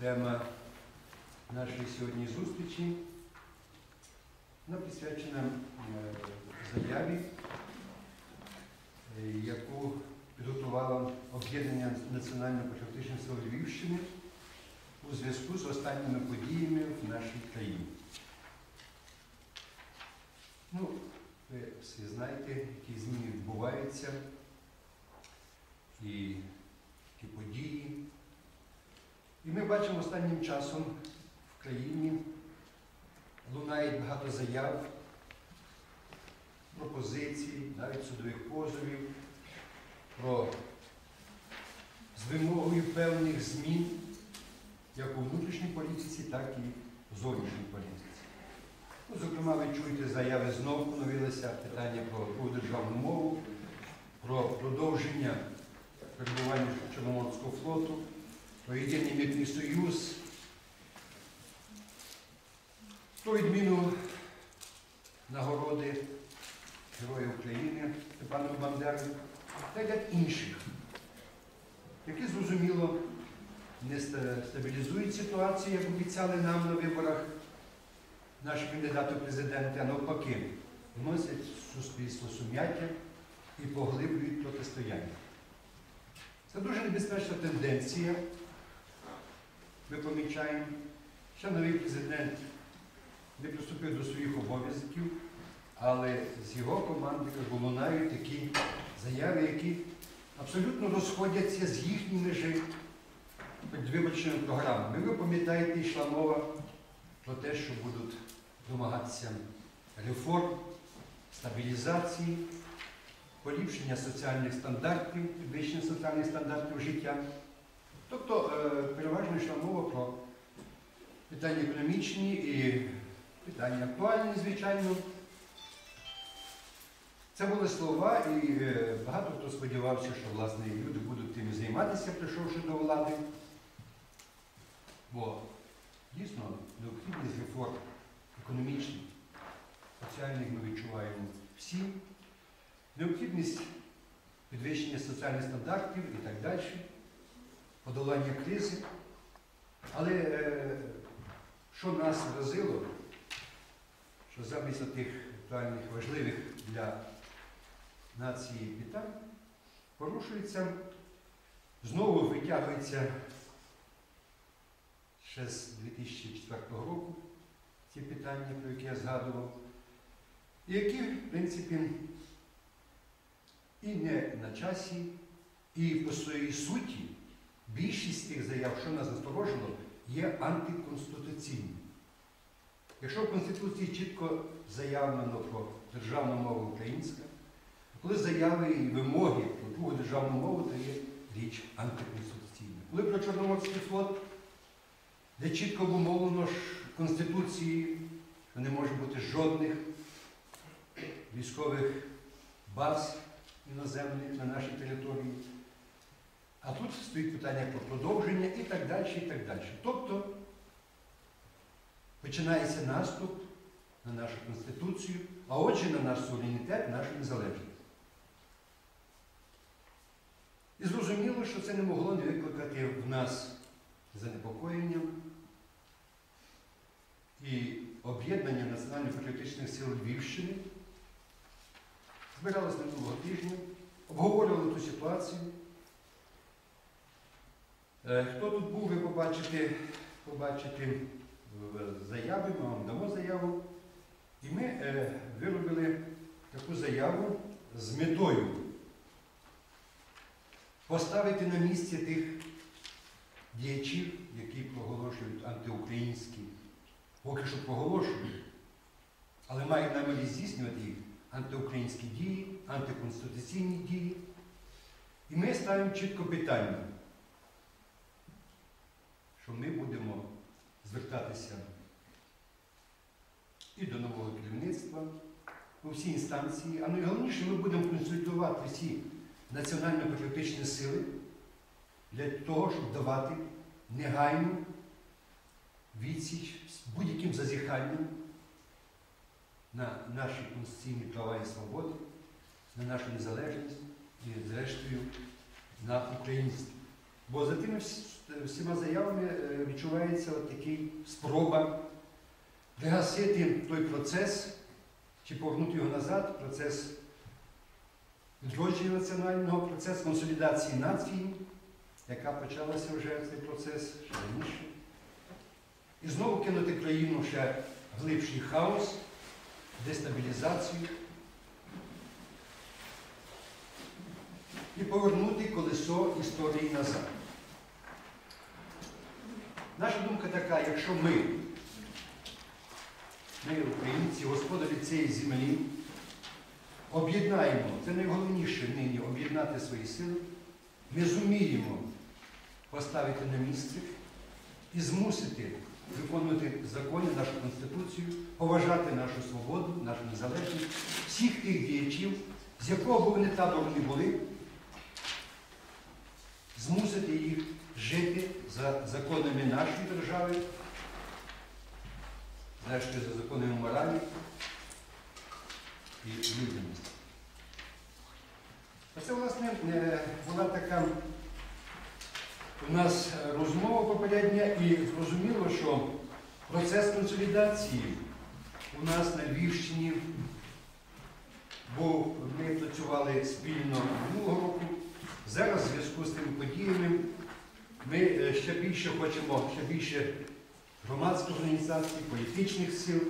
Тема нашої сьогодні зустрічі присвячена е, заяві, е, яку підготувало об'єднання Національно-патріотичних сил Львівщини у зв'язку з останніми подіями в нашій країні. Ну, ви всі знаєте, які зміни відбуваються і які події. І ми бачимо останнім часом в країні лунають багато заяв, пропозицій, навіть судових позовів про з вимогою певних змін як у внутрішній політиці, так і в зовнішній політиці. Ну, Зокрема, ви чуєте заяви знову поновилися питання про державну мову, про продовження перебування Чорноморського флоту, про єдиний митний союз, про відміну нагороди Героя України Степану Бандеру та ряд інших, які зрозуміло не стабілізують ситуацію, як обіцяли нам на виборах наші кандидати в президенти, а навпаки, вносять в суспільство сум'яття і поглиблюють протистояння. Це дуже небезпечна тенденція. Ми помічаємо, що новий президент не приступив до своїх обов'язків, але з його команди лунають такі заяви, які абсолютно розходяться з їхніми же виборчими програмами. Ви пам'ятаєте, йшла мова про те, що будуть домагатися реформ, стабілізації, поліпшення соціальних стандартів, підвищення соціальних стандартів життя. Тобто е, переважно йшла мова про питання економічні і питання актуальні, звичайно. Це були слова, і е, багато хто сподівався, що власне люди будуть тим займатися, прийшовши до влади. Бо дійсно необхідність реформ економічних, соціальних ми відчуваємо всі, необхідність підвищення соціальних стандартів і так далі, подолання кризи. Але е, що нас вразило, що замість тих актуальних важливих для нації питань порушується, знову витягується ще з 2004 року ці питання, про які я згадував, і які, в принципі, і не на часі, і по своїй суті більшість тих заяв, що нас насторожило, є антиконституційними. Якщо в Конституції чітко заявлено про державну мову українська, коли заяви і вимоги про другу державну мову, то є річ антиконституційна. Коли про Чорноморський флот, де чітко обумовлено в Конституції, що не може бути жодних військових баз іноземних на нашій території. Стоїть питання про продовження і так далі, і так далі. Тобто починається наступ на нашу Конституцію, а отже на наш суверенітет, нашу незалежність. І зрозуміло, що це не могло не викликати в нас занепокоєння і об'єднання Національно-патріотичних сил Львівщини збиралися минулого тижня, обговорювали ту ситуацію. Е, Хто тут був, ви побачите, побачите в заяві, ми вам дамо заяву. І ми е, виробили таку заяву з метою поставити на місці тих діячів, які проголошують антиукраїнські, поки що проголошують, але мають намірі здійснювати їх антиукраїнські дії, антиконституційні дії. І ми ставимо чітко питання, що ми будемо звертатися і до нового керівництва, у всі інстанції, а найголовніше, ми будемо консультувати всі національно-патріотичні сили для того, щоб давати негайну відсіч з будь-яким зазіханням на наші конституційні права і свободи, на нашу незалежність і, зрештою, на українство. Бо за тими всіма заявами е, відчувається от такий спроба пригасити той процес чи повернути його назад, процес відродження національного, процес консолідації нації, яка почалася вже цей процес ще раніше. І знову кинути країну ще глибший хаос, дестабілізацію і повернути колесо історії назад. Наша думка така, якщо ми, ми, українці, господарі цієї землі, об'єднаємо, це найголовніше нині об'єднати свої сили, ми зуміємо поставити на місце і змусити виконувати закони, нашу Конституцію, поважати нашу свободу, нашу незалежність, всіх тих діячів, з якого б вони табору не були, змусити їх жити за законами нашої держави, зрештою за законами моралі і людяності. Це, власне, була така у нас розмова попередня і зрозуміло, що процес консолідації у нас на Львівщині був, ми працювали спільно минулого року. Зараз в зв'язку з тими подіями ми е, ще більше хочемо, ще більше громадських організацій, політичних сил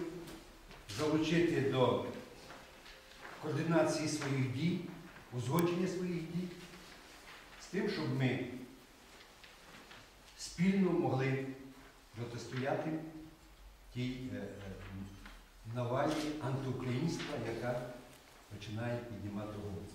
залучити до координації своїх дій, узгодження своїх дій, з тим, щоб ми спільно могли протистояти тій е, е, навалі антиукраїнства, яка починає піднімати голову.